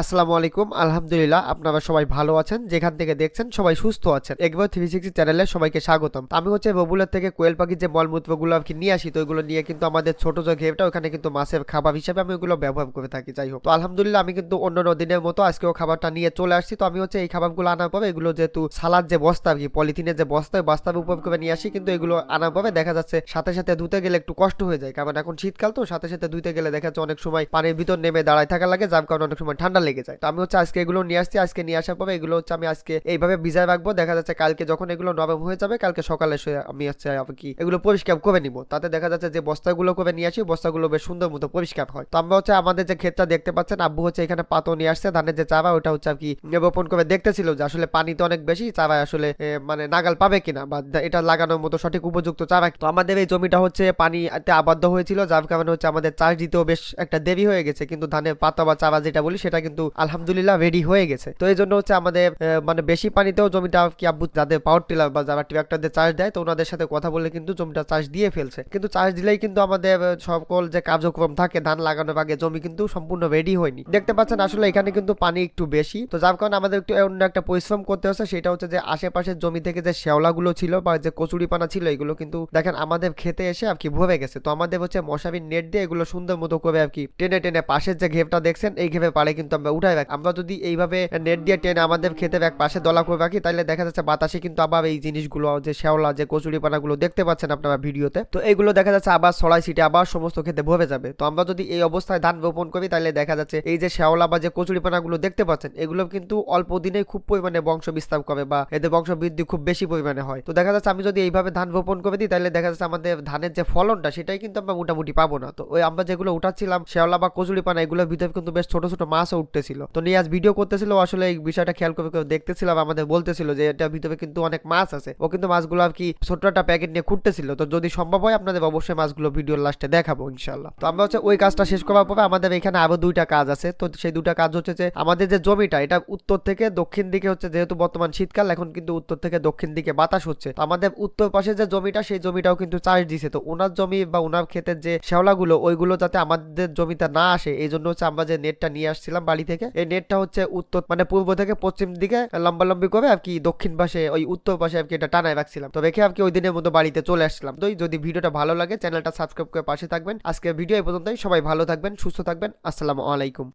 আসসালামু আলাইকুম। আলহামদুলিল্লাহ, আপনারা সবাই ভালো আছেন, যেখান থেকে দেখছেন সবাই সুস্থ আছেন। একবার থ্রি সিক্সটি চ্যানেলে সবাইকে স্বাগতম। আমি হচ্ছে ববুলের থেকে কোয়েল পাখির যে মলমূত্রগুলো আর কি নিয়ে আসি, তো ওইগুলো নিয়ে কিন্তু আমাদের ছোট যে ঘেপটা ওখানে কিন্তু মাছের খাবার হিসেবে আমি ওগুলো ব্যবহার করে থাকি, যাই হোক। তো আলহামদুলিল্লাহ, আমি কিন্তু অন্য দিনের মতো আজকেও খাবারটা নিয়ে চলে আসছি। তো আমি হচ্ছে এই খাবারগুলো আনার পরে এগুলো যেহেতু সালাদ যে বস্তা আর কি, পলিথিনের যে বস্তা বস্তার উপর করে নিয়ে আসি, কিন্তু এগুলো আনার পরে দেখা যাচ্ছে সাথে সাথে ধুতে গেলে একটু কষ্ট হয়ে যায়। কারণ এখন শীতকাল, তো সাথে সাথে ধুতে গেলে দেখা যাচ্ছে অনেক সময় পানির ভিতর নেমে দাঁড়ায় থাকা লাগে, যার কারণে অনেক সময় ঠান্ডা লেগে যায়। তো আমি হচ্ছে আজকে এগুলো নিয়ে আসছি, আজকে নিয়ে আসার পরে এগুলো হচ্ছে আমি আজকে এইভাবে ভিজায় রাখব। দেখা যাচ্ছে কালকে যখন এগুলো নরম হয়ে যাবে, কালকে সকালে আমি হচ্ছে কি এগুলো পরিষ্কার করে নিব। তাতে দেখা যাচ্ছে যে বস্তাগুলো করে নিয়ে আসি, বস্তাগুলো বেশ সুন্দর মতো পরিষ্কার হয়। তো আমরা হচ্ছে আমাদের যে ক্ষেতটা দেখতে পাচ্ছেন, আব্বু হচ্ছে এখানে পাতো নিয়ে আসছে, ধানের যে চারা, ওটা হচ্ছে আর কি রোপণ করে দেখতেছিল যে আসলে পানি তো অনেক বেশি চারা আসলে মানে নাগাল পাবে কিনা বা এটা লাগানোর মতো সঠিক উপযুক্ত চারা তো আমাদের এই জমিটা হচ্ছে পানিতে আবদ্ধ হয়েছিল, যার কারণে হচ্ছে আমাদের চাষ দিতেও বেশ একটা দেরি হয়ে গেছে। কিন্তু ধানের পাতা বা চারা যেটা বলি, সেটা কিন্তু আলহামদুলিল্লাহ রেডি হয়ে গেছে। তো এই জন্য হচ্ছে আমাদের মানে বেশি পানিতেও জমিটা কি আব্বু যাদের পাওয়ার টিলার বা যারা ট্রাক্টর দিয়ে চাষ দেয়, তো ওনাদের সাথে কথা বলে কিন্তু জমিটা চাষ দিয়ে ফেলছে। কিন্তু চাষ দিলেই কিন্তু আমাদের সকল যে কার্যক্রম থাকে, ধান লাগানোর আগে জমি কিন্তু সম্পূর্ণ রেডি হয়নি। দেখতে পাচ্ছেন আসলে এখানে কিন্তু পানি একটু বেশি। তো যার কারণে আমাদের একটু অন্য একটা পরিশ্রম করতে হচ্ছে, সেটা হচ্ছে যে আশেপাশের জমি থেকে যে শেওলাগুলো ছিল বা যে কচুরি পানা ছিল, এগুলো কিন্তু দেখেন আমাদের খেতে এসে আর কি ভরে গেছে। তো আমাদের হচ্ছে মশারির নেট দিয়ে এগুলো সুন্দর মতো করে আর কি টেনে টেনে পাশের যে ঘেপটা দেখছেন, এই ঘেপে পারে কিন্তু আমরা উঠাই রাখি আমরা যদি এইভাবে নেট দিয়ে টেনে আমাদের খেতে এক পাশে দলা করে রাখি তাহলে দেখা যাচ্ছে বাতাসে কিন্তু আবার এই জিনিসগুলো, যে শেওলা যে কচুরি পানাগুলো দেখতে পাচ্ছেন আপনারা ভিডিওতে। তো এইগুলো দেখা যাচ্ছে আবার ছড়াই সিটে আবার সমস্ত খেতে ভরে যাবে। তো আমরা যদি এই অবস্থায় ধান রোপণ করি তাহলে দেখা যাচ্ছে এই যে শেওলা বা যে কচুরি পানাগুলো দেখতে পাচ্ছেন, এগুলো কিন্তু অল্প দিনেই খুব পরিমাণে বংশ বিস্তার করে বা এদের বংশ বৃদ্ধি খুব বেশি পরিমাণে হয়। তো দেখা যাচ্ছে আমি যদি এইভাবে ধান রোপণ করে দিই তাহলে দেখা যাচ্ছে আমাদের ধানের যে ফলনটা, সেটাই কিন্তু আমরা মোটামুটি পাবো না। তো ওই আমরা যেগুলো উঠাচ্ছিলাম শেওলা বা কচুরি পানা এগুলোর ভিতরে কিন্তু বেশ ছোট ছোট মাছও উঠতেছিল। তো নিয়ে আজ ভিডিও করতেছিল আসলে এই বিষয়টা খেয়াল করে করে দেখতেছিলাম আমাদের বলতেছিল যে এটার ভিতরে কিন্তু অনেক মাছ আছে। ও কিন্তু মাছগুলো আর কি ছোট্ট একটা প্যাকেট নিয়ে খুঁটতেছিল তো যদি সম্ভব হয়, আপনাদের অবশ্যই মাছগুলো ভিডিওর লাস্টে দেখাবো ইনশাল্লাহ তো আমরা হচ্ছে ওই কাজটা শেষ করার পরে আমাদের এখানে আরও দুইটা কাজ আছে। তো সেই দুইটা কাজ হচ্ছে যে, আমাদের যে জমিটা, এটা উত্তর থেকে দক্ষিণ দিকে হচ্ছে যেহেতু বর্তমান শীতকাল, এখন কিন্তু উত্তর থেকে দক্ষিণ দিকে বাতাস হচ্ছে। তো আমাদের উত্তর পাশে যে জমিটা, সেই জমিটাও কিন্তু চাষ দিছে। তো ওনার জমি বা ওনার ক্ষেতের যে শেওলাগুলো ওইগুলো যাতে আমাদের জমিতে না আসে, এই জন্য হচ্ছে আমরা যে নেটটা নিয়ে আসছিলাম বাড়ি থেকে। এই নেটটা হচ্ছে উত্তর মানে পূর্ব থেকে পশ্চিম দিকে লম্বা লম্বি করে আর কি দক্ষিণ পাশে, ওই উত্তর পাশে আর কি এটা টানায় রাখছিলাম। তো রেখে আর কি ওই দিনের মতো বাড়িতে চলে আসলাম। তো যদি ভিডিওটা ভালো লাগে, চ্যানেলটা সাবস্ক্রাইব করে পাশে থাকবেন। আজকে ভিডিও এই পর্যন্তই। সবাই ভালো থাকবেন, সুস্থ থাকবেন। আসসালামু আলাইকুম।